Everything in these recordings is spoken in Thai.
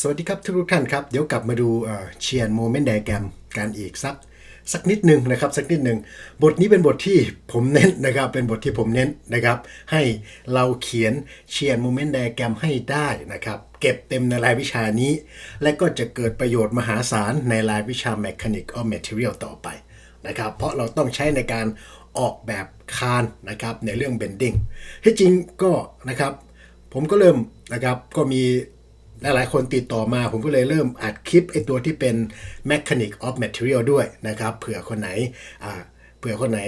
สวัสดีครับทุกท่านครับ เดี๋ยวกลับมาดูเชียนโมเมนต์ไดแกรมกันอีกสักสักนิดหนึ่งนะครับสักนิดหนึ่งบทนี้เป็นบทที่ผมเน้นนะครับ เป็นบทที่ผมเน้นนะครับ ให้เราเขียนเชียนโมเมนต์ไดแกรมให้ได้นะครับ เก็บเต็มในรายวิชานี้ และก็จะเกิดประโยชน์มหาศาลในรายวิชา Mechanic of Material ต่อไปนะครับ เพราะเราต้องใช้ในการออกแบบคานนะครับในเรื่อง bending ที่จริงก็นะครับ ผมก็เริ่มนะครับก็มี หลายๆคนติดต่อมาผมก็เลยเริ่มอัดคลิปไอตัวที่เป็น Mechanic of Material ด้วยนะครับ เผื่อคนไหนเผื่อคนไหน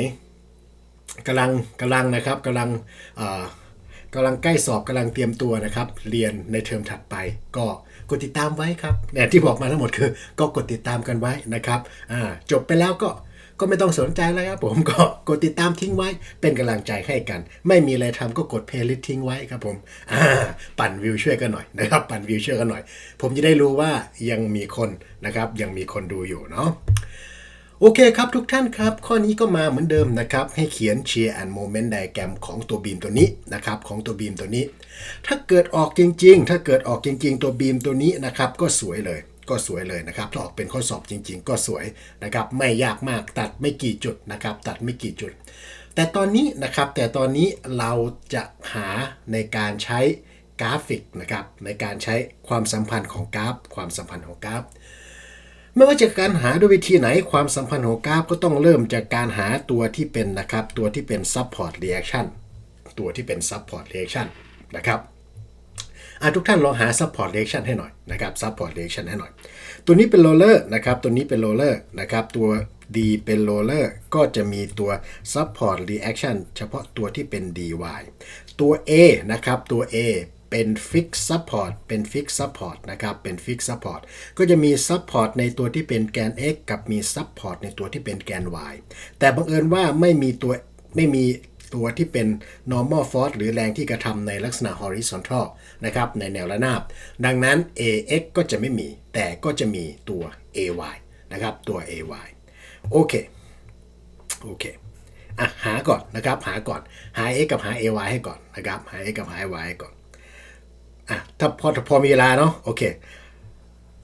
กำลังกำลังนะครับกำลังกำลังใกล้สอบกำลังเตรียมตัวนะครับ เรียนในเทอมถัดไป ก็กดติดตามไว้ครับเนี่ยที่บอกมาทั้งหมดคือ ก็กดติดตามกันไว้นะครับจบไปแล้วก็ ก็ไม่ต้องสนใจแล้วครับผมก็กดติดตามทิ้งไว้เป็นกำลังใจให้กัน ไม่มีอะไรทำก็กดเพลย์ลิสต์ทิ้งไว้ครับผมอ่าปั่นวิวช่วยกันหน่อยนะครับปั่นวิวช่วยกันหน่อย ผมจะได้รู้ว่ายังมีคนนะครับยังมีคนดูอยู่เนาะโอเคครับทุกท่านครับ ข้อนี้ก็มาเหมือนเดิมนะครับ ให้เขียน Shear and Moment Diagram ของตัวบีมตัวนี้นะครับของตัวบีมตัวนี้ ถ้าเกิดออกจริง ๆ ถ้าเกิดออกจริง ๆ ตัวบีมตัวนี้นะครับก็สวยเลย ก็สวยเลยนะครับถ้าออกเป็นข้อสอบจริง ๆ ก็สวยนะครับไม่ยากมากตัดไม่กี่จุดนะครับตัดไม่กี่จุด แต่ตอนนี้นะครับแต่ตอนนี้เราจะหาในการใช้กราฟิกนะครับในการใช้ความสัมพันธ์ของกราฟ ความสัมพันธ์ของกราฟ ไม่ว่าจะการหาด้วยวิธีไหนความสัมพันธ์ของกราฟก็ต้องเริ่มจากการหาตัวที่เป็นนะครับตัวที่เป็น support reaction ตัวที่เป็น support reaction นะครับ อะทุกท่านลองหา support reaction ให้หน่อยนะครับ support reaction ให้หน่อย ตัวนี้เป็น roller นะครับตัวนี้เป็น roller นะครับตัว D เป็น roller ก็จะมีตัว support reaction เฉพาะตัวที่เป็น dy ตัว A นะครับตัว A เป็น fix support เป็น fix support นะครับ เป็น fix support ก็จะมี support ในตัวที่เป็นแกน x กับมี support ในตัวที่เป็นแกน y แต่บังเอิญว่าไม่มีตัวไม่มี ตัวที่เป็น normal force หรือแรงที่กระทำในลักษณะ horizontal นะครับในแนวระนาบ ดังนั้น ax ก็จะไม่มี แต่ก็จะมีตัว ay นะครับตัว ay โอเค โอเคอะหาก่อนนะครับหาก่อนหา x กับหา ay ให้ก่อนนะครับหา x กับหา ay ให้ก่อนอะถ้าพอพอมีเวลาเนาะโอเค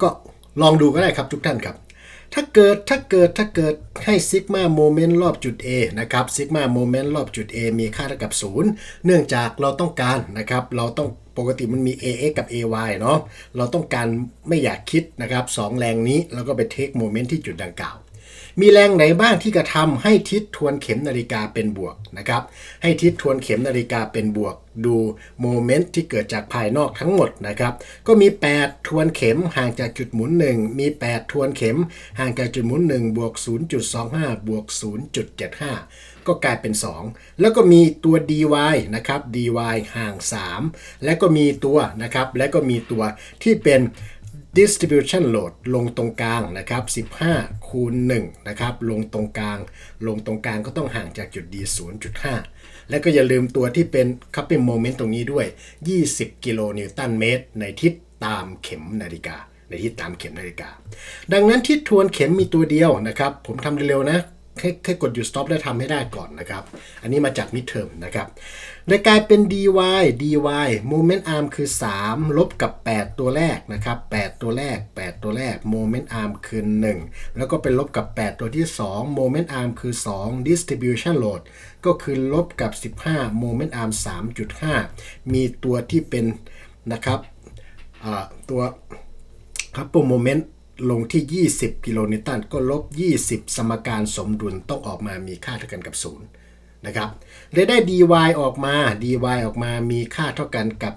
ก็ลองดูก็ได้ครับทุกท่านครับ ถ้าเกิดถ้าเกิดถ้าเกิดให้ซิกมาโมเมนต์รอบจุด A นะครับซิกมาโมเมนต์รอบจุด A มีค่าเท่ากับ 0 เนื่องจากเราต้องการนะครับเราต้องปกติมันมี ax กับ ay เนาะเราต้องการไม่อยากคิดนะครับสองแรงนี้แล้วก็ไปเทคโมเมนต์ที่จุดดังกล่าว มีแรงไหนบ้างที่กระทำให้ทิศทวนเข็มนาฬิกาเป็นบวกนะครับ ให้ทิศทวนเข็มนาฬิกาเป็นบวก ดูโมเมนต์ที่เกิดจากภายนอกทั้งหมดนะครับ ก็มี 8 ทวนเข็มห่างจากจุดหมุน 1 มี 8 ทวนเข็มห่างจากจุดหมุน1บวก0.25บวก0.75 ก็กลายเป็น 2 แล้วก็มีตัว dy นะครับ dy ห่าง 3 และก็มีตัวนะครับ และก็มีตัวที่เป็น distribution load ลงตรงกลางนะครับ 15 คูณ1นะครับ ลงตรงกลาง ลงตรงกลางก็ต้องห่างจากจุด D 0.5 และก็อย่าลืมตัวที่เป็น coupling moment ตรงนี้ด้วย 20 กิโลนิวตันเมตร ในทิศตามเข็มนาฬิกา ในทิศตามเข็มนาฬิกา ดังนั้นทิศทวนเข็มมีตัวเดียวนะครับ ผมทำเร็วๆนะ แค่แค่กดหยุด stop แล้วทำให้ได้ก่อนนะครับ อันนี้มาจาก midterm นะครับได้กลายเป็น dy dy moment arm คือ 3 ลบกับ 8 ตัวแรกนะครับ 8 ตัวแรก 8 ตัวแรก moment arm คือ 1 แล้วก็เป็นลบกับ 8 ตัวที่ 2 moment arm คือ 2 distribution load ก็คือลบกับ 15 moment arm 3.5 มีตัวที่เป็นนะครับตัว couple moment ลงที่ 20 กิโลนิวตันก็ลบ 20 สมการสมดุลต้องออกมามีค่าเท่ากันกับ 0 นะครับเลยได้ dy ออกมา dy ออกมามีค่าเท่ากันกับ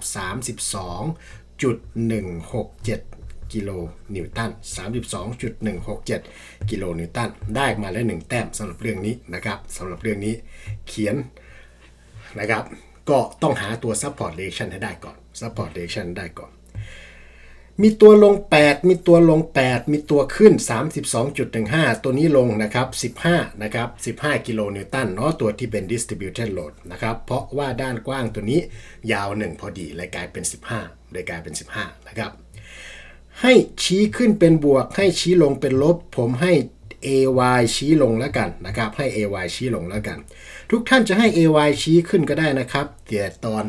32.167 กิโลนิวตัน 32.167 กิโลนิวตัน ได้มาแล้ว 1 แต้มสำหรับเรื่องนี้นะครับสำหรับเรื่องนี้เขียนนะครับ ก็ต้องหาตัว support reaction ให้ได้ก่อน support reaction ได้ก่อน มีตัวลง 8 มีตัวลง 8 มีตัวขึ้น 32.15 ตัวนี้ลงนะครับ 15 นะครับ 15 กิโลนิวตันเนาะตัวที่เป็น distributed load นะครับ เพราะว่าด้านกว้างตัวนี้ยาว 1 พอดีเลยกลายเป็น 15เลยกลายเป็น 15 นะครับ ให้ชี้ขึ้นเป็นบวก ให้ชี้ลงเป็นลบ ผมให้ ay ชี้ลงแล้วกันนะครับ ให้ ay ชี้ลงแล้วกัน ทุกท่านจะให้ ay ชี้ขึ้นก็ได้นะครับแต่ตอน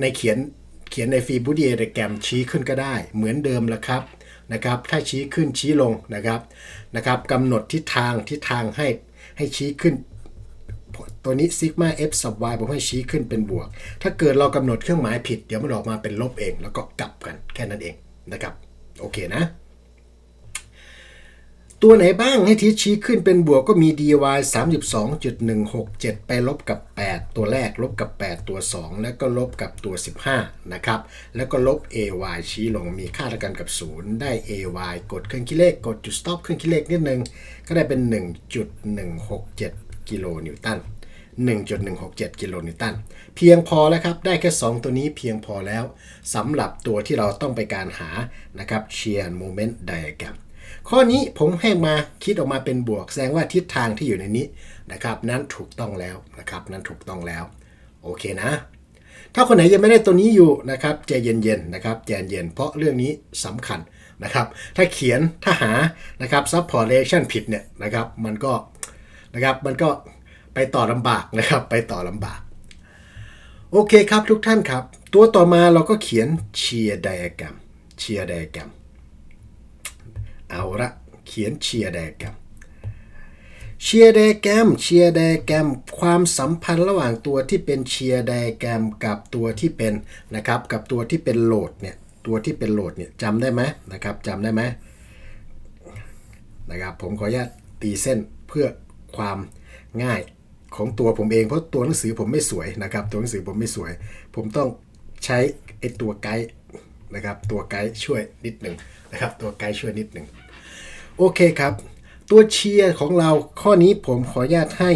ในเขียน เขียนในฟีบูดีเดแกรมชี้ขึ้นก็ได้ เหมือนเดิมละครับนะครับ ถ้าชี้ขึ้นชี้ลงนะครับนะครับกำหนดทิศทางทิศทางให้ให้ชี้ขึ้น ตัวนี้ซิกมา f sub y ผมให้ชี้ขึ้นเป็นบวก ถ้าเกิดเรากำหนดเครื่องหมายผิด เดี๋ยวมันออกมาเป็นลบเอง แล้วก็กลับกันแค่นั้นเองนะครับ โอเคนะ ตัวไหนบ้างให้ทิชี้ขึ้นเป็นบวกก็มี dy 32.167 ไปลบกับ 8 ตัวแรก ลบกับ 8 ตัว 2 แล้วก็ลบกับตัว 15 นะครับ แล้วก็ลบ ay ชี้ลงมีค่าเท่ากันกับ 0 ได้ ay กดเครื่องคิดเลข กดจุด stop เครื่องคิดเลขนิดนึง ก็ได้เป็น 1.167 กิโลนิวตัน1.167 กิโลนิวตัน เพียงพอแล้วครับ ได้แค่ 2 ตัวนี้เพียงพอแล้วสำหรับตัวที่เราต้องไปการหานะครับเชีย ข้อนี้ผมให้มาคิดออกมาเป็นบวก แสดงว่าทิศทางที่อยู่ในนี้นะครับ นั้นถูกต้องแล้วนะครับ นั้นถูกต้องแล้ว โอเคนะ ถ้าคนไหนยังไม่ได้ตัวนี้อยู่นะครับใจเย็นๆนะครับใจเย็นเพราะเรื่องนี้สำคัญนะครับ ถ้าเขียนถ้าหานะครับ support relation ผิดเนี่ยนะครับ มันก็นะครับมันก็ไปต่อลำบากนะครับ ไปต่อลำบาก โอเคครับทุกท่านครับ ตัวต่อมาเราก็เขียน shear diagram shear diagram เอ เอาละเขียน shear diagram เชียร์ไดแกรมเชียร์ไดแกรมความสัมพันธ์ระหว่างตัวที่เป็นเชียร์ไดแกรมกับตัวที่เป็นนะครับกับตัวที่เป็นโหลดเนี่ยตัวที่เป็นโหลดเนี่ยจำได้ไหมนะครับจำได้ไหมนะครับผมขออนุญาตตีเส้นเพื่อความง่ายของตัวผมเองเพราะตัวหนังสือผมไม่สวยนะครับตัวหนังสือผมไม่สวย ผมต้องใช้ไอตัวไกด์นะครับตัวไกด์ช่วยนิดหนึ่งนะครับตัวไกด์ช่วยนิดหนึ่ง โอเคครับ ตัวเชียร์ของเราข้อนี้ผมขออนุญาตให้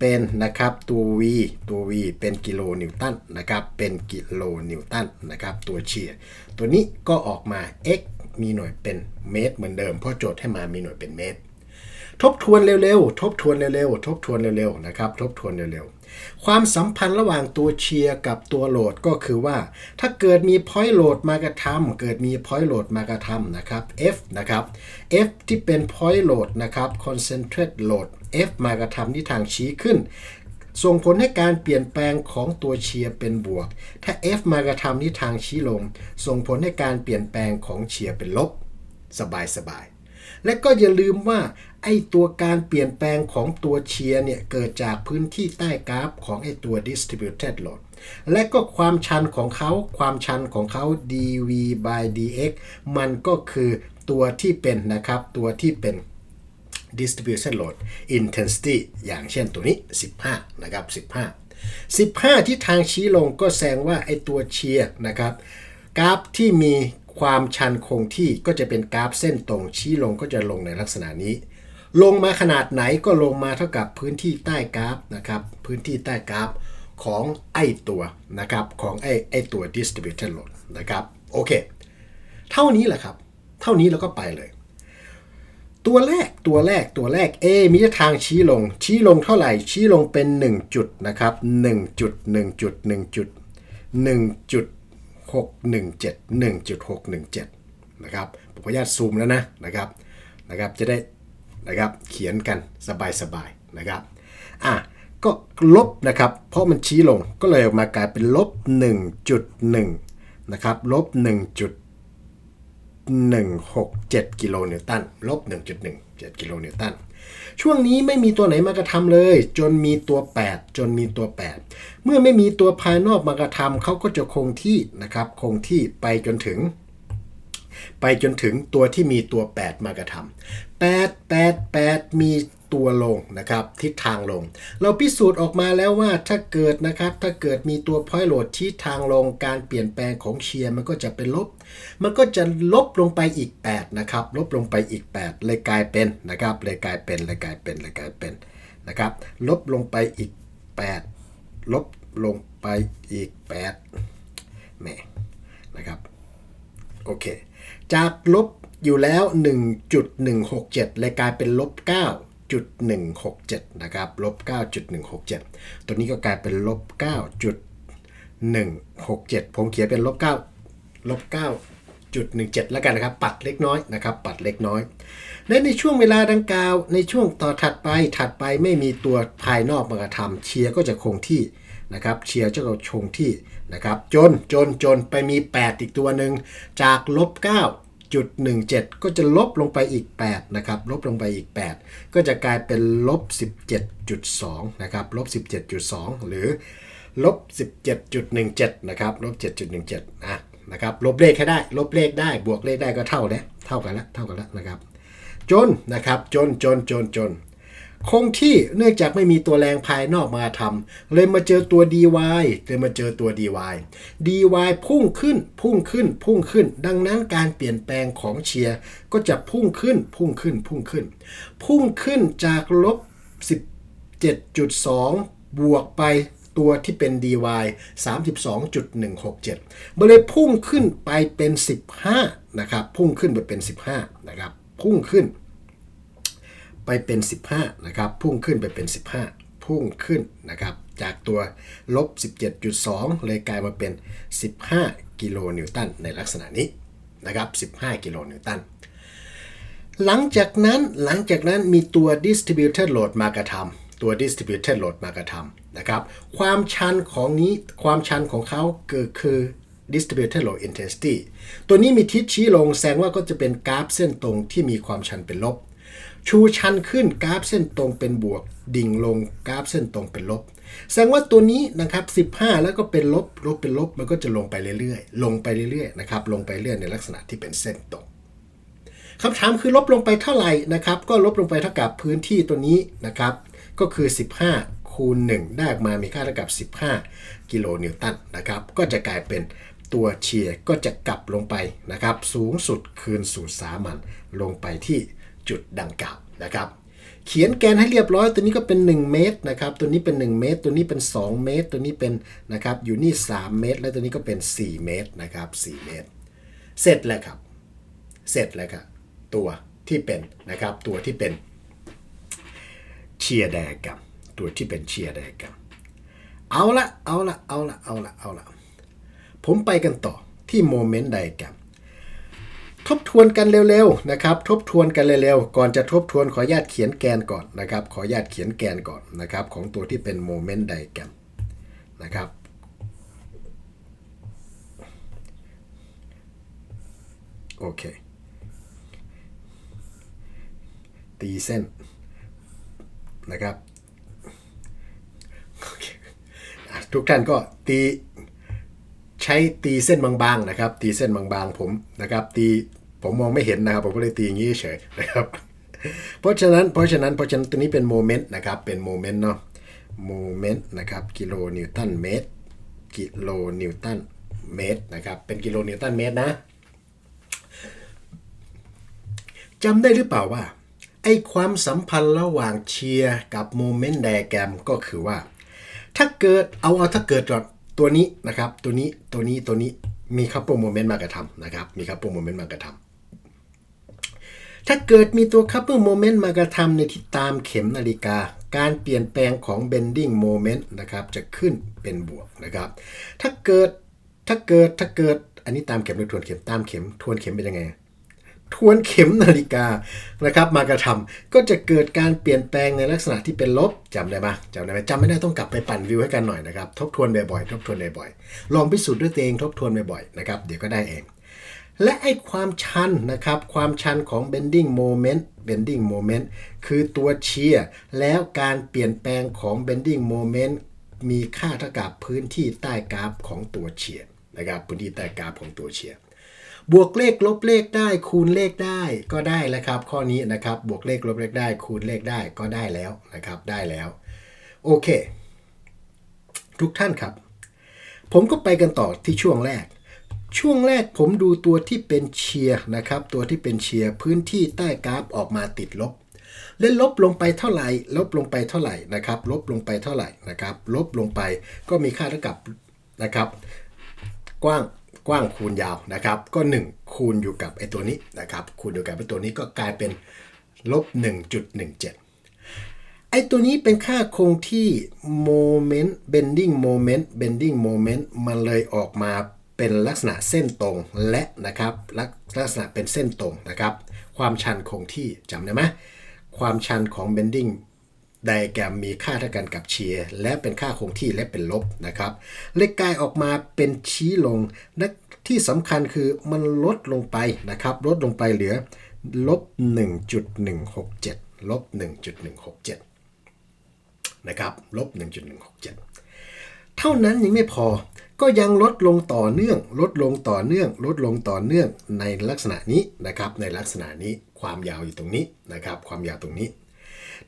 เป็นนะครับตัว v ตัว v เป็นกิโลนิวตันนะครับเป็นกิโลนิวตันนะครับตัวเชียร์ตัวนี้ก็ออกมา x มีหน่วยเป็นเมตรเหมือนเดิมเพราะโจทย์ให้มามีหน่วยเป็นเมตร ทบทวนเร็วๆ ทบทวนเร็วๆ ทบทวนเร็วๆนะครับทบทวนเร็วๆ ความสัมพันธ์ระหว่างตัวเชียร์กับตัวโหลดก็คือว่า ถ้าเกิดมีพอยต์โหลดมากระทำเกิดมีพอยต์โหลดมากระทำนะครับ F นะครับ F ที่เป็นพอยต์โหลดนะครับ concentrate load F มากระทำที่ทางชี้ขึ้น ส่งผลให้การเปลี่ยนแปลงของตัวเชียร์เป็นบวก ถ้า F มากระทำที่ทางชี้ลง ส่งผลให้การเปลี่ยนแปลงของเชียร์เป็นลบ สบายสบายๆและก็อย่าลืมว่า ไอตัวการเปลี่ยนแปลงของตัวเชียร์เนี่ย เกิดจากพื้นที่ใต้กราฟของไอตัว distributed load และก็ความชันของเขาความชันของเขา dv by dx มันก็คือตัวที่เป็นนะครับ ตัวที่เป็น distribution load intensity อย่างเช่นตัวนี้ 15 นะครับ 15 15 ที่ทางชี้ลงก็แสดงว่าไอตัวเชียร์นะครับ กราฟที่มีความชันคงที่ก็จะเป็นกราฟเส้นตรงชี้ลงก็จะลงในลักษณะนี้ ลงมาขนาดไหนก็ลงมาเท่ากับพื้นที่ใต้กราฟนะครับ พื้นที่ใต้กราฟของไอตัวนะครับของไอไอตัว distributed load นะครับโอเค เท่านี้แหละครับ เท่านี้แล้วก็ไปเลย ตัวแรกตัวแรกตัวแรก A มีทิศทางชี้ลง ชี้ลงเท่าไหร่ ชี้ลงเป็น 1 จุดนะครับ1จุด1จุด1จุด1จุด617 1.617 นะครับผมขออนุญาตซูมแล้วนะนะครับนะครับจะได้ นะครับ เขียนกันสบายๆนะครับอะก็ลบนะครับ เพราะมันชี้ลงก็เลยออกมากลายเป็นลบ 1.1 นะครับลบ1จุด167 กิโลนิวตันลบ 1.17 กิโลนิวตันช่วงนี้ไม่มีตัวไหนมากระทำเลย จนมีตัว 8 จนมีตัว 8 เมื่อไม่มีตัวภายนอกมากระทำเขาก็จะคงที่นะครับ คงที่ไปจนถึง ไปจนถึงตัวที่มีตัว 8 มากระทำ8 8 8 มีตัวลงนะครับทิศทางลง เราพิสูจน์ออกมาแล้วว่าถ้าเกิดนะครับถ้าเกิดมีตัวพอยโหลดที่ทางลง การเปลี่ยนแปลงของเชียร์มันก็จะเป็นลบ มันก็จะลบลงไปอีก 8 นะครับ ลบลงไปอีก 8 เลยกลายเป็นนะครับเลยกลายเป็นเลยกลายเป็นเลยกลายเป็นนะครับ ลบลงไปอีก 8 ลบลงไปอีก8แหมนะครับ โอเค จากลบอยู่แล้ว 1.167 เลยกลายเป็นลบ 9.167 นะครับลบ 9.167 ตัวนี้ก็กลายเป็นลบ 9.167 ผมเขียนเป็นลบ 9 ลบ 9.17 แล้วกันนะครับ ปัดเล็กน้อยนะครับ ปัดเล็กน้อย และในช่วงเวลาดังกล่าว ในช่วงต่อถัดไป ถัดไปไม่มีตัวภายนอกมากระทำเชียร์ก็จะคงที่นะครับ เชียร์จะคงที่ นะครับจนจนจนไปมี 8 อีกตัวหนึ่งจากลบ9จุด17 ก็จะลบลงไปอีก 8 นะครับ ลบลงไปอีก 8 ก็จะกลายเป็นลบ 17.2 นะครับ ลบ 17.2 หรือลบ 17.17 นะครับ ลบ 7.17อะนะครับ ลบเลขแค่ได้ ลบเลขได้ บวกเลขได้ก็เท่าแล้ว เท่ากันแล้ว เท่ากันแล้วนะครับ จนนะครับ จน จน จน จน คงที่เนื่องจากไม่มีตัวแรงภายนอกมาทำเลยมาเจอตัว dy เลยมาเจอตัว dy dy พุ่งขึ้นพุ่งขึ้นพุ่งขึ้น ดังนั้นการเปลี่ยนแปลงของเชียร์ก็จะพุ่งขึ้นพุ่งขึ้นพุ่งขึ้น พุ่งขึ้นจากลบ 17.2 บวกไปตัวที่เป็น dy 32.167มันเลยพุ่งขึ้นไปเป็น 15 นะครับ พุ่งขึ้นไปเป็น 15 นะครับ พุ่งขึ้น ไปเป็น 15 นะครับ พุ่งขึ้นไปเป็น 15 พุ่งขึ้นนะครับ จากตัวลบ 17.2 เลยกลายมาเป็น 15 กิโลนิวตันในลักษณะนี้นะครับ 15 กิโลนิวตัน หลังจากนั้นหลังจากนั้นมีตัว distributed load มากระทำตัว distributed load มากระทำนะครับ ความชันของนี้ความชันของเขาคือคือ distributed load intensity ตัวนี้มีทิศชี้ลงแสดงว่าก็จะเป็นกราฟเส้นตรงที่มีความชันเป็นลบ ชูชันขึ้นกราฟเส้นตรงเป็นบวก ดิ่งลงกราฟเส้นตรงเป็นลบ แสดงว่าตัวนี้นะครับ 15 แล้วก็เป็นลบ ลบเป็นลบ มันก็จะลงไปเรื่อยๆ ลงไปเรื่อยๆนะครับ ลงไปเรื่อยในลักษณะที่เป็นเส้นตรงคำถามคือลบลงไปเท่าไหร่นะครับ ก็ลบลงไปเท่ากับพื้นที่ตัวนี้นะครับ ก็คือ 15 คูณ 1 ได้ออกมามีค่าเท่ากับ 15 กิโลนิวตันนะครับ ก็จะกลายเป็นตัวเชียร์ก็จะกลับลงไปนะครับ สูงสุดคืนสู่สามัญลงไปที่ จุดดังกล่าวนะครับเขียนแกนให้เรียบร้อย ตัวนี้ก็เป็น 1 เมตรนะครับ ตัวนี้เป็น 1 เมตร ตัวนี้เป็น 2 เมตร ตัวนี้เป็นนะครับอยู่นี่ 3 เมตร แล้วตัวนี้ก็เป็น 4 เมตรนะครับ4เมตร เสร็จแล้วครับ เสร็จแล้วครับตัวที่เป็นนะครับตัวที่เป็นเชียร์ไดอะแกรมตัวที่เป็นเชียร์ไดอะแกรมเอาละเอาละเอาละเอาละเอาละผมไปกันต่อที่โมเมนต์ไดอะแกรม ทบทวนกันเร็วๆนะครับทบทวนกันเร็วๆก่อนจะทบทวนขออนุญาตเขียนแกนก่อนนะครับ ขออนุญาตเขียนแกนก่อนนะครับ ของตัวที่เป็นโมเมนต์ไดแกรมนะครับโอเค ตีเส้นนะครับโอเคทุกท่านก็ตีใช้ตีเส้นบางๆนะครับ ตีเส้นบางๆผมนะครับ ตี ผมมองไม่เห็นนะครับ ผมก็เลยตีอย่างนี้เฉยนะครับ เพราะฉะนั้นเพราะฉะนั้นเพราะฉะนั้นตัวนี้เป็นโมเมนต์นะครับ เป็นโมเมนต์เนาะโมเมนต์นะครับกิโลนิวตันเมตรกิโลนิวตันเมตรนะครับเป็นกิโลนิวตันเมตรนะจำได้หรือเปล่าว่าไอความสัมพันธ์ระหว่างเชียร์กับโมเมนต์ไดแกรมก็คือว่า ถ้าเกิดเอาเอาถ้าเกิดก่อนตัวนี้นะครับ ตัวนี้ตัวนี้ตัวนี้มีคัพเปิลโมเมนต์มากระทำนะครับ มีคัพเปิลโมเมนต์มากระทำ ถ้าเกิดมีตัวคัพเปิลโมเมนต์มากระทำในที่ตามเข็มนาฬิกา การเปลี่ยนแปลงของ bending moment นะครับจะขึ้นเป็นบวกนะครับ ถ้าเกิดถ้าเกิดถ้าเกิดอันนี้ตามเข็มหรือทวนเข็มตามเข็มทวนเข็มเป็นยังไงทวนเข็มนาฬิกานะครับมากระทำก็จะเกิดการเปลี่ยนแปลงในลักษณะที่เป็นลบจำได้ไหมจำได้ไหมจำไม่ได้ต้องกลับไปปั่นวิวให้กันหน่อยนะครับทบทวนบ่อยๆทบทวนบ่อยๆลองพิสูจน์ด้วยตัวเองทบทวนบ่อยๆนะครับเดี๋ยวก็ได้เอง และไอ้ความชันนะครับ ความชันของ bending moment bending moment คือตัวเชียร์แล้วการเปลี่ยนแปลงของ bending moment มีค่าเท่ากับพื้นที่ใต้กราฟของตัวเชียร์นะครับ พื้นที่ใต้กราฟของตัวเชียร์บวกเลขลบเลขได้คูณเลขได้ก็ได้แล้วครับ ข้อนี้นะครับ บวกเลขลบเลขได้คูณเลขได้ก็ได้แล้วนะครับ ได้แล้ว โอเค ทุกท่านครับ ผมก็ไปกันต่อที่ช่วงแรก ช่วงแรกผมดูตัวที่เป็นเชียร์นะครับ ตัวที่เป็นเชียร์พื้นที่ใต้กราฟออกมาติดลบและลบลงไปเท่าไหร่ ลบลงไปเท่าไหร่นะครับ ลบลงไปเท่าไหร่นะครับ ลบลงไปก็มีค่าเท่ากับนะครับ กว้างกว้างคูณยาวนะครับ ก็ 1 คูณอยู่กับไอ้ตัวนี้นะครับ คูณอยู่กับไอ้ตัวนี้ก็กลายเป็นลบ 1.17 ไอ้ตัวนี้เป็นค่าคงที่ moment bending moment bending moment มันเลยออกมา เป็นลักษณะเส้นตรงและนะครับลักลักษณะเป็นเส้นตรงนะครับ ความชันคงที่จำได้ไหมความชันของ bending ไดแกรมมีค่าเท่ากันกับเชียร์และเป็นค่าคงที่และเป็นลบนะครับ เลขกายออกมาเป็นชี้ลงและที่สำคัญคือมันลดลงไปนะครับ ลดลงไปเหลือลบ 1.167 ลบ 1.167 นะครับ ลบ 1.167 เท่านั้นยังไม่พอ ก็ยังลดลงต่อเนื่อง ลดลงต่อเนื่อง ลดลงต่อเนื่องในลักษณะนี้นะครับ ในลักษณะนี้ความยาวอยู่ตรงนี้นะครับ ความยาวตรงนี้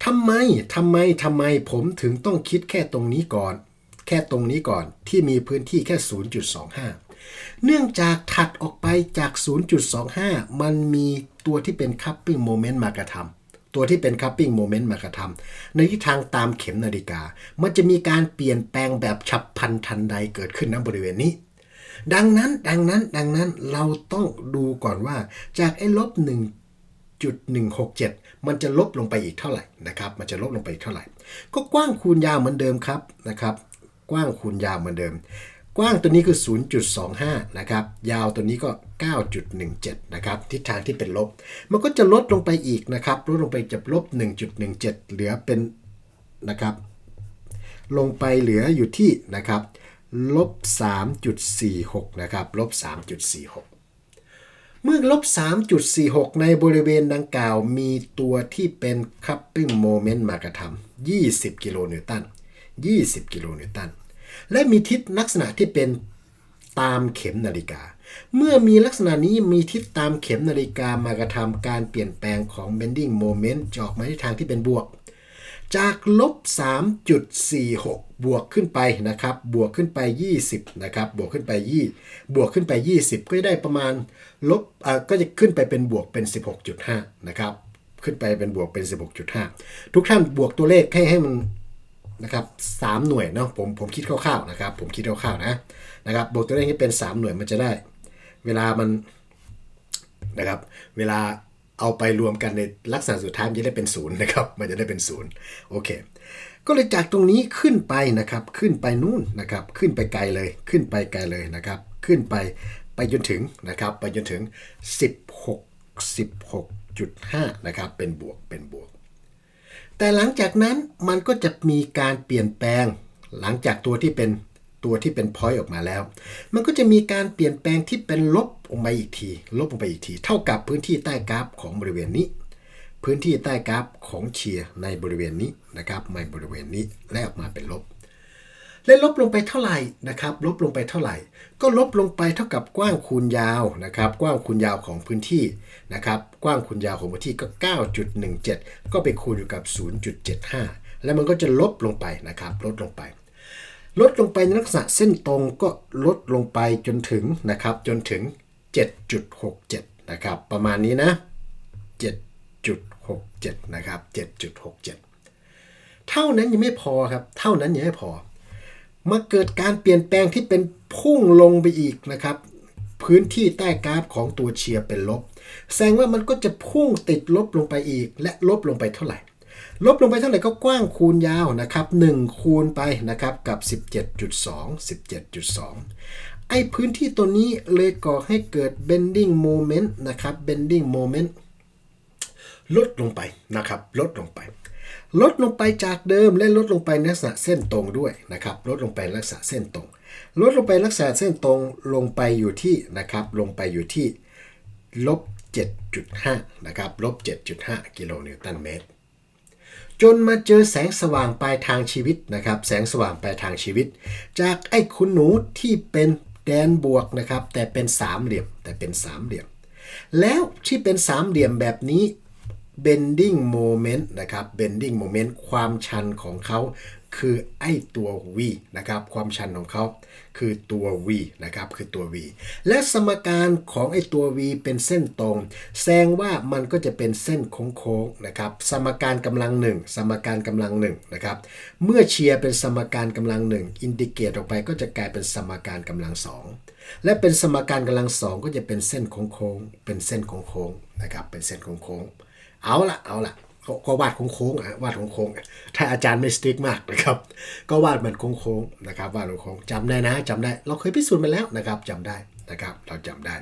ทำไมทำไมทำไมผมถึงต้องคิดแค่ตรงนี้ก่อน แค่ตรงนี้ก่อนที่มีพื้นที่แค่ 0.25 เนื่องจากถัดออกไปจาก 0.25 มันมีตัวที่เป็น cupping moment มากระทำ ตัวที่เป็น cupping moment มากระทำในทิศทางตามเข็มนาฬิกา มันจะมีการเปลี่ยนแปลงแบบฉับพลันทันใดเกิดขึ้นณบริเวณนี้ ดังนั้นดังนั้นดังนั้นเราต้องดูก่อนว่าจากไอ้ลบ1.167 มันจะลบลงไปอีกเท่าไหร่นะครับ มันจะลบลงไปอีกเท่าไหร่ ก็กว้างคูณยาวเหมือนเดิมครับนะครับ กว้างคูณยาวเหมือนเดิม กว้างตัวนี้คือ 0.25 นะครับ ยาวตัวนี้ก็ 9.17 นะครับ ทิศทางที่เป็นลบ มันก็จะลดลงไปอีกนะครับ ลดลงไปจากลบ 1.17 เหลือเป็นนะครับ ลงไปเหลืออยู่ที่นะครับ ลบ 3.46 นะครับ ลบ 3.46เมื่อลบ 3.46 ในบริเวณดังกล่าวมีตัวที่เป็น coupling moment มากระทำ20 กิโลนิวตัน 20 กิโลนิวตัน และมีทิศลักษณะที่เป็นตามเข็มนาฬิกา เมื่อมีลักษณะนี้มีทิศตามเข็มนาฬิกามากระทำการเปลี่ยนแปลงของ bending moment จออกมาในทางที่เป็นบวก จากลบ 3.46 บวกขึ้นไปนะครับ บวกขึ้นไป 20 นะครับ บวกขึ้นไป20บวกขึ้นไป 20 ก็จะได้ประมาณลบอ่าก็จะขึ้นไปเป็นบวกเป็น 16.5 นะครับ ขึ้นไปเป็นบวกเป็น 16.5 ทุกท่านบวกตัวเลขให้ให้มัน นะครับ3หน่วยเนาะผมผมคิดคร่าวๆนะครับ ผมคิดคร่าวๆนะนะครับบวกตัวเลขให้เป็น 3 หน่วยมันจะได้ เวลามันนะครับเวลาเอาไปรวมกันในลักษณะสุดท้ายมันจะได้เป็นศูนย์นะครับมันจะได้เป็นศูนย์โอเคก็เลยจากตรงนี้ขึ้นไปนะครับขึ้นไปนู่นนะครับขึ้นไปไกลเลยขึ้นไปไกลเลยนะครับขึ้นไปไปจนถึงนะครับไปจนถึง 16 16.5นะครับเป็นบวกเป็นบวก แต่หลังจากนั้นมันก็จะมีการเปลี่ยนแปลง หลังจากตัวที่เป็นตัวที่เป็นพอยต์ออกมาแล้ว มันก็จะมีการเปลี่ยนแปลงที่เป็นลบออกมาอีกที ลบลงไปอีกที เท่ากับพื้นที่ใต้กราฟของบริเวณนี้ พื้นที่ใต้กราฟของเชียร์ในบริเวณนี้นะครับในบริเวณนี้และออกมาเป็นลบ และลบลงไปเท่าไหร่นะครับ ลบลงไปเท่าไหร่ ก็ลบลงไปเท่ากับกว้างคูณยาวนะครับ กว้างคูณยาวของพื้นที่ นะครับกว้างคูณยาวของพื้นที่ก็ 9.17 ก็ไปคูณอยู่กับ 0.75 แล้วมันก็จะลบลงไปนะครับลดลงไป ลดลงไปในลักษณะเส้นตรงก็ลดลงไปจนถึงนะครับจนถึง 7.67 นะครับประมาณนี้นะ 7.67 นะครับ 7.67 เท่านั้นยังไม่พอครับเท่านั้นยังไม่พอมาเกิดการเปลี่ยนแปลงที่เป็นพุ่งลงไปอีกนะครับ พื้นที่ใต้กราฟของตัวเชียร์เป็นลบ แสดงว่ามันก็จะพุ่งติดลบลงไปอีก และลบลงไปเท่าไหร่ ลบลงไปเท่าไหร่ก็กว้างคูณยาวนะครับ 1 คูณไปนะครับกับ 17.2 17.2 ไอ้พื้นที่ตัวนี้เลยก่อให้เกิด bending moment นะครับ bending moment ลดลงไปนะครับลดลงไป ลดลงไปจากเดิมและลดลงไปในลักษณะเส้นตรงด้วยนะครับลดลงไปลักษณะเส้นตรง ลดลงไปลักษณะเส้นตรงลงไปอยู่ที่นะครับลงไปอยู่ที่ลบ7.5นะครับลบ7.5 กิโลนิวตันเมตร จนมาเจอแสงสว่างปลายทางชีวิตนะครับ แสงสว่างปลายทางชีวิต จากไอ้คุณหนูที่เป็นแดนบวกนะครับ แต่เป็นสามเหลี่ยมแต่เป็นสามเหลี่ยม แล้วที่เป็นสามเหลี่ยมแบบนี้ bending moment นะครับ bending moment ความชันของเขา คือไอตัว v นะครับความชันของเขาคือตัว v นะครับคือตัว v และสมการของไอตัว v เป็นเส้นตรง แสดงว่ามันก็จะเป็นเส้นโค้งๆนะครับสมการกำลังหนึ่งสมการกำลังหนึ่งนะครับเมื่อเชียร์เป็นสมการกำลังหนึ่งอินดิเกตออกไปก็จะกลายเป็นสมการกำลังสองและเป็นสมการกำลังสองก็จะเป็นเส้นโค้งๆเป็นเส้นโค้งๆนะครับเป็นเส้นโค้งๆเอาละเอาละ ก็วาดโค้งๆอะวาดโค้งๆถ้าอาจารย์ไม่สติ๊กมากนะครับ ก็วาดมันโค้งๆนะครับวาดโค้งๆจำได้นะจำได้ เราเคยพิสูจน์มาแล้วนะครับจำได้นะครับ เราจำได้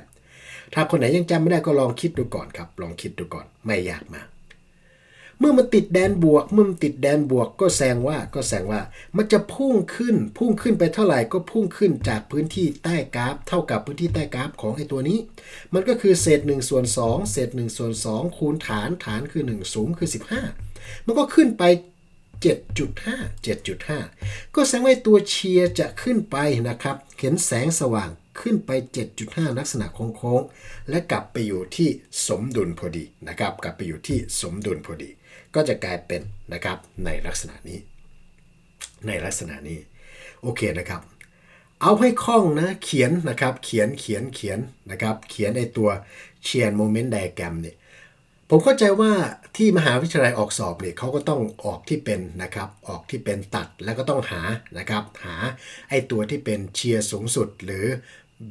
ถ้าคนไหนยังจำไม่ได้ก็ลองคิดดูก่อนครับ ลองคิดดูก่อนไม่ยากมาก เมื่อมันติดแดนบวก เมื่อมันติดแดนบวก ก็แสดงว่าก็แสดงว่ามันจะพุ่งขึ้น พุ่งขึ้นไปเท่าไหร่ก็พุ่งขึ้นจากพื้นที่ใต้กราฟ เท่ากับพื้นที่ใต้กราฟของไอ้ตัวนี้ มันก็คือเศษ1ส่วน2เศษ1ส่วน2คูณฐานฐานคือ 1 สูงคือ 15 มันก็ขึ้นไป 7.5 7.5 ก็แสดงว่าตัวเชียร์จะขึ้นไปนะครับ เห็นแสงสว่าง ขึ้นไป 7.5 ลักษณะโค้งๆ และกลับไปอยู่ที่สมดุลพอดีนะครับ กลับไปอยู่ที่สมดุลพอดี ก็จะกลายเป็นนะครับในลักษณะนี้ ในลักษณะนี้โอเคนะครับ เอาให้คล่องนะเขียนนะครับเขียนเขียนเขียนนะครับ เขียนในตัวเชียนโมเมนต์ไดแกรมเนี่ยผมเข้าใจว่าที่มหาวิทยาลัยออกสอบเนี่ยเขาก็ต้องออกที่เป็นนะครับออกที่เป็นตัดแล้วก็ต้องหานะครับหาไอตัวที่เป็นเชียร์สูงสุดหรือ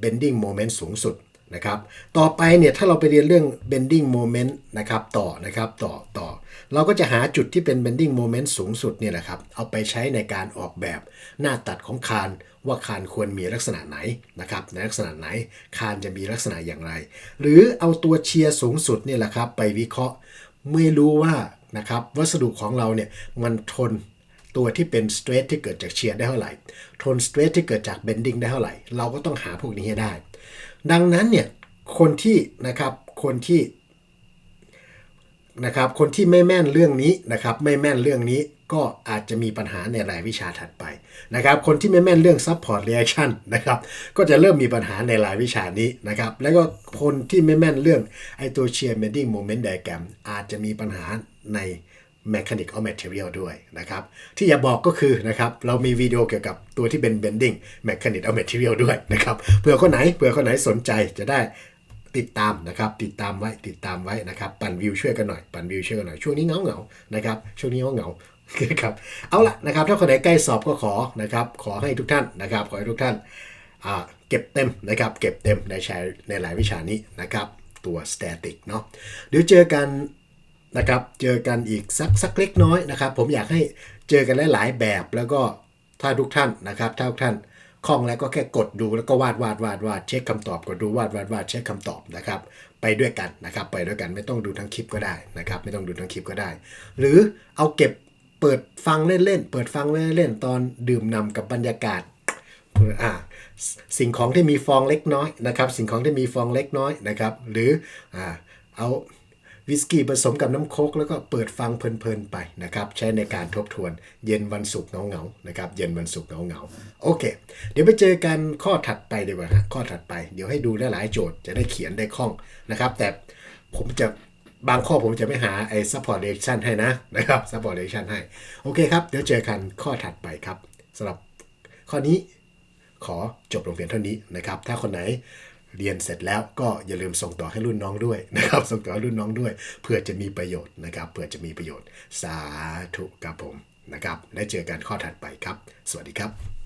bending moment สูงสุดนะครับ ต่อไปเนี่ยถ้าเราไปเรียนเรื่อง bending moment นะครับต่อนะครับต่อต่อ เราก็จะหาจุดที่เป็น bending moment สูงสุดเนี่ยแหละครับ เอาไปใช้ในการออกแบบหน้าตัดของคานว่าคานควรมีลักษณะไหนนะครับในลักษณะไหนคานจะมีลักษณะอย่างไร หรือเอาตัวเชียร์สูงสุดเนี่ยแหละครับไปวิเคราะห์ไม่รู้ว่านะครับวัสดุของเราเนี่ยมันทน ตัวที่เป็นสเตรทที่เกิดจากเชียร์ได้เท่าไหร่ทนสเตรทที่เกิดจากเบนดิ้งได้เท่าไหร่ เราก็ต้องหาพวกนี้ให้ได้ ดังนั้นเนี่ยคนที่นะครับคนที่นะครับคนที่ไม่แม่นเรื่องนี้นะครับไม่แม่นเรื่องนี้ก็อาจจะมีปัญหาในรายวิชาถัดไปนะครับคนที่ไม่แม่นเรื่อง support reaction นะครับก็จะเริ่มมีปัญหาในรายวิชานี้นะครับแล้วก็คนที่ไม่แม่นเรื่องไอตัว shear bending moment diagram อาจจะมีปัญหาใน mechanic of material ด้วยนะครับ ที่อยากบอกก็คือนะครับเรามีวิดีโอเกี่ยวกับตัวที่เป็น bending mechanic of material ด้วยนะครับเผื่อคนไหนเผื่อคนไหนสนใจจะได้ติดตามนะครับติดตามไว้ติดตามไว้นะครับ ปั่นวิวช่วยกันหน่อยปั่นวิวช่วยกันหน่อยช่วงนี้เงาเงานะครับช่วงนี้เงาเงาครับเอาละนะครับถ้าคนไหนใกล้สอบก็ขอนะครับขอให้ทุกท่านนะครับ ขอให้ทุกท่านเก็บเต็มนะครับ เก็บเต็มในชายในหลายวิชานี้นะครับ ตัว static เนาะเดี๋ยวเจอกัน นะครับ เจอกันอีกสักสักเล็กน้อยนะครับ ผมอยากให้เจอกันหลายๆแบบแล้วก็ถ้าทุกท่านนะครับถ้าทุกท่านคล่องแล้วก็แค่กดดูแล้วก็วาดวาดวาดวาดเช็คคำตอบกดดูวาดวาดวาดเช็คคำตอบนะครับ ไปด้วยกันนะครับ ไปด้วยกันไม่ต้องดูทั้งคลิปก็ได้นะครับ ไม่ต้องดูทั้งคลิปก็ได้ หรือเอาเก็บเปิดฟังเล่นๆเปิดฟังเล่นๆตอนดื่มนำกับบรรยากาศอ่าสสิ่งของที่มีฟองเล็กน้อยนะครับ สิ่งของที่มีฟองเล็กน้อยนะครับ หรืออ่าเอา วิสกี้ผสมกับน้ำโคกแล้วก็เปิดฟังเพลินๆไปนะครับ ใช้ในการทบทวนเย็นวันศุกร์เงาๆนะครับ เย็นวันศุกร์เงาๆโอเค เดี๋ยวไปเจอกันข้อถัดไปดีกว่าฮะข้อถัดไปเดี๋ยวให้ดูหลายๆโจทย์จะได้เขียนได้คล่องนะครับ แต่ผมจะบางข้อผมจะไม่หาไอ้ support reaction ให้นะนะครับ support reaction ให้ โอเคครับ เดี๋ยวเจอกันข้อถัดไปครับสำหรับข้อนี้ขอจบลงเพียงเท่านี้นะครับ ถ้าคนไหน เรียนเสร็จแล้วก็อย่าลืมส่งต่อให้รุ่นน้องด้วยนะครับ ส่งต่อให้รุ่นน้องด้วย เพื่อจะมีประโยชน์นะครับเพื่อจะมีประโยชน์สาธุครับผมนะครับและเจอกันข้อถัดไปครับ สวัสดีครับ